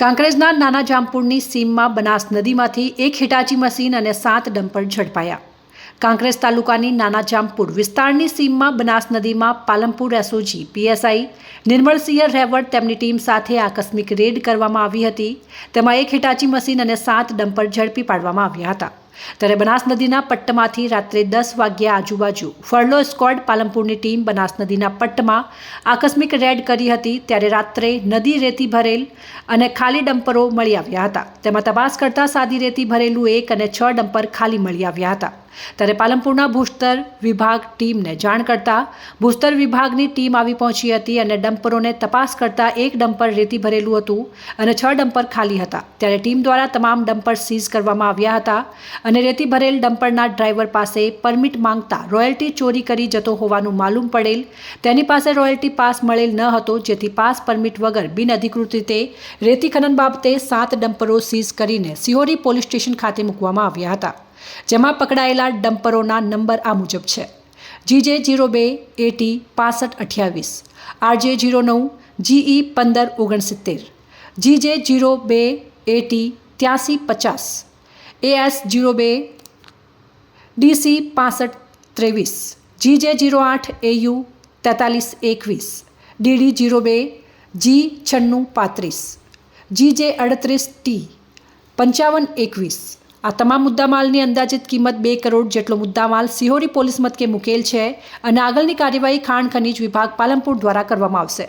કાંકરેજના નાના જામપુરની સીમમાં બનાસ નદીમાંથી એક હિટાચી મશીન અને સાત ડમ્પર ઝડપાયા. કાંકરેજ તાલુકાની નાના જામપુર વિસ્તારની સીમમાં બનાસ નદીમાં પાલમપુર એસઓજી, પીએસઆઈ નિર્મળસિંહ રેવડ તેમની ટીમ સાથે આકસ્મિક રેડ કરવામાં આવી હતી. તેમાં એક હિટાચી મશીન અને સાત ડમ્પર ઝડપી પાડવામાં આવ્યા હતા. ત્યારે બનાસ નદીના પટ્ટમાંથી રાત્રે દસ વાગ્યા આજુબાજુ ફરલો સ્કોડ પાલનપુરની ટીમ બનાસ નદીના પટ્ટમાં આકસ્મિક રેડ કરી હતી ત્યારે રાત્રે નદી રેતી ભરેલ અને ખાલી ડમ્પરો મળી આવ્યા હતા. તેમાં તપાસ કરતાં સાદી રેતી ભરેલું એક અને છ ડમ્પર ખાલી મળી આવ્યા હતા. ત્યારે પાલનપુરના ભૂસ્તર વિભાગ ટીમને જાણ કરતા ભૂસ્તર વિભાગની ટીમ આવી પહોંચી હતી અને ડમ્પરોને તપાસ કરતા એક ડમ્પર રેતી ભરેલું હતું અને છ ડમ્પર ખાલી હતા. ત્યારે ટીમ દ્વારા તમામ ડમ્પર સીઝ કરવામાં આવ્યા હતા અને રેતી ભરેલ ડમ્પરના ડ્રાઈવર પાસે પરમિટ માંગતા રોયલ્ટી ચોરી કરી જતો હોવાનું માલુમ પડેલ. તેની પાસે રોયલ્ટી પાસ મળેલ ન હતો, જેથી પાસ પરમિટ વગર બિનઅધિકૃત રીતે રેતી ખનન બાબતે સાત ડમ્પરો સીઝ કરીને સિહોરી પોલીસ સ્ટેશન ખાતે મૂકવામાં આવ્યા હતા. જેમાં પકડાયેલા ડમ્પરોના નંબર આ મુજબ છે. જીજે જીરો બે, એટી, પાસઠ, અઠ્યાવીસ. આરજે જીરો નવ, જીઈ પંદર, ઓગણસિત્તેર. જીજે જીરો બે, એટી, ત્યાસી, પચાસ. એએસ જીરો બે, ડીસી, પાસઠ, ત્રેવીસ. જીજે જીરો આઠ, એયુ, તેતાલીસ, એકવીસ. ડીડી જીરો બે, જી, છન્નું, પાંત્રીસ. જીજે અડત્રીસ ટી. પંચાવન, એકવીસ. આ તમામ મુદ્દામાલની અંદાજિત કિંમત બે કરોડ જેટલો મુદ્દામાલ સિહોરી પોલીસ મથકે મુકેલ છે અને આગળની કાર્યવાહી ખાણ ખનીજ વિભાગ પાલનપુર દ્વારા કરવામાં આવશે.